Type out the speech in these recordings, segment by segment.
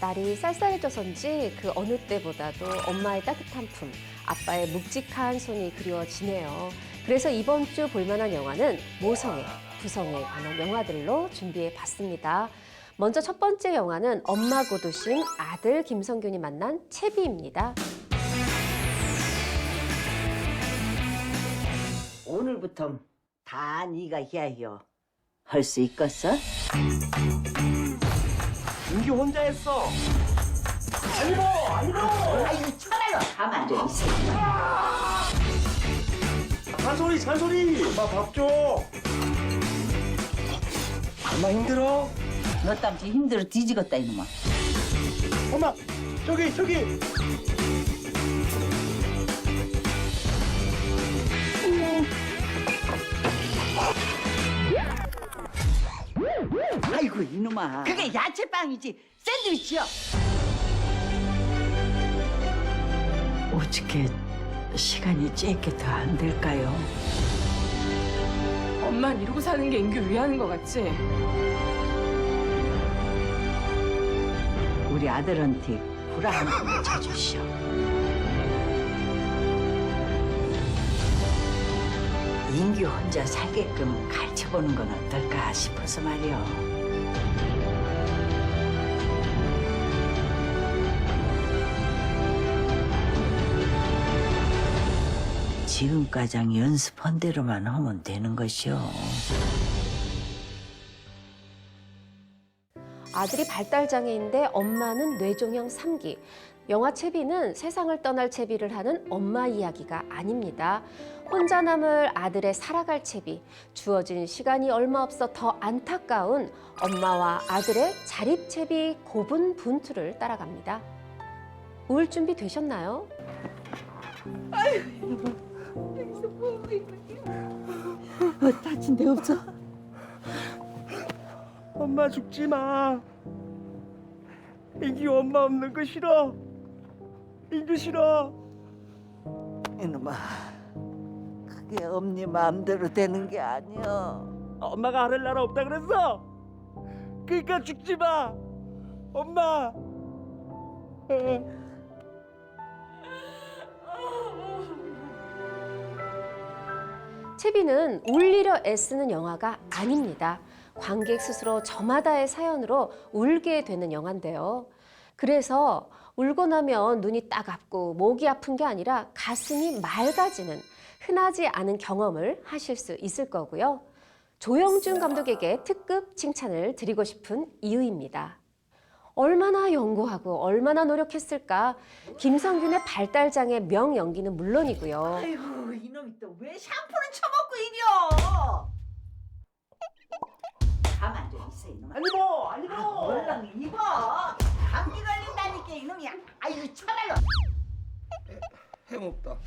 날이 쌀쌀해져서인지 그 어느 때보다도 엄마의 따뜻한 품, 아빠의 묵직한 손이 그리워지네요. 그래서 이번 주 볼만한 영화는 모성애, 구성에 관한 영화들로 준비해 봤습니다. 먼저 첫 번째 영화는 엄마 고두신 아들 김성균이 만난 채비입니다. 오늘부터 다 네가 해야요. 할 수 있겠어? 민규 혼자 했어. 아니고 아니고. 아이 차라리 가만 좀 있어. 잔소리 잔소리. 엄마 밥 줘. 엄마 힘들어? 너 때문에 힘들어 뒤지겠다 이놈아. 엄마 저기 저기. 이놈아. 그게 야채빵이지 샌드위치야. 어떻게 시간이 짧게 더 안 될까요? 엄만 이러고 사는 게 인규 위하는 것 같지? 우리 아들한테 구라 한번 쳐주시오. 인규 혼자 살게끔 가르쳐보는 건 어떨까 싶어서 말이오. 지금까지 연습한 대로만 하면 되는 것이오. 아들이 발달장애인데 엄마는 뇌종양 3기. 영화 채비는 세상을 떠날 채비를 하는 엄마 이야기가 아닙니다. 혼자 남을 아들의 살아갈 채비. 주어진 시간이 얼마 없어 더 안타까운 엄마와 아들의 자립 채비 고분 분투를 따라갑니다. 울 준비 되셨나요? 다친 데 없어? 엄마 죽지 마. 민규 엄마 없는 거 싫어. 싫어. 이놈아, 그게 엄니 마음대로 되는 게 아니야. 엄마가 하늘 나라 없다 그랬어. 그러니까 죽지 마. 엄마. 채비는 울리려 애쓰는 영화가 아닙니다. 관객 스스로 저마다의 사연으로 울게 되는 영화인데요. 그래서 울고 나면 눈이 따갑고 목이 아픈 게 아니라 가슴이 맑아지는 흔하지 않은 경험을 하실 수 있을 거고요. 조영준 감독에게 특급 칭찬을 드리고 싶은 이유입니다. 얼마나 연구하고 얼마나 노력했을까. 김성균의 발달장애 명연기는 물론이고요. 아이고 이놈이 또 왜 샴푸는 처 해먹다.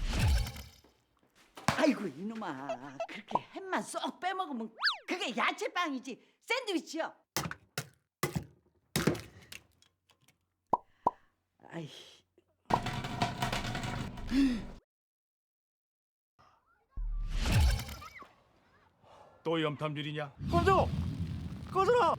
아이고 이놈아. 그렇게 햄만 쏙 빼먹으면 그게 야채빵이지 샌드위치야. 아이. 또 염탐질이냐? 꺼져. 꺼져라.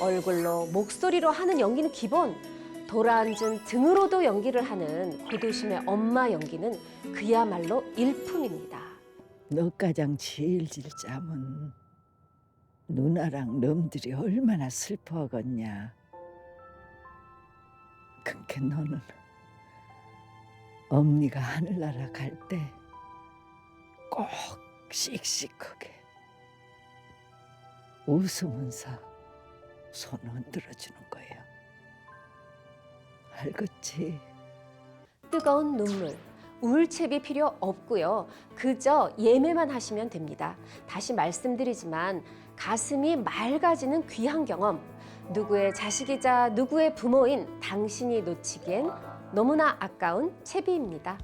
얼굴로 목소리로 하는 연기는 기본. 돌아앉은 등으로도 연기를 하는 고도심의 엄마 연기는 그야말로 일품입니다. 너가장 제일 질 잠은 누나랑 놈들이 얼마나 슬퍼하겠냐. 그렇게 너는 엄니가 하늘나라 갈 때 꼭 씩씩하게 웃으면서 손 흔들어 주는 거야. 알겠지? 뜨거운 눈물, 우울채비 필요 없고요. 그저 예매만 하시면 됩니다. 다시 말씀드리지만 가슴이 맑아지는 귀한 경험. 누구의 자식이자 누구의 부모인 당신이 놓치기엔 너무나 아까운 채비입니다.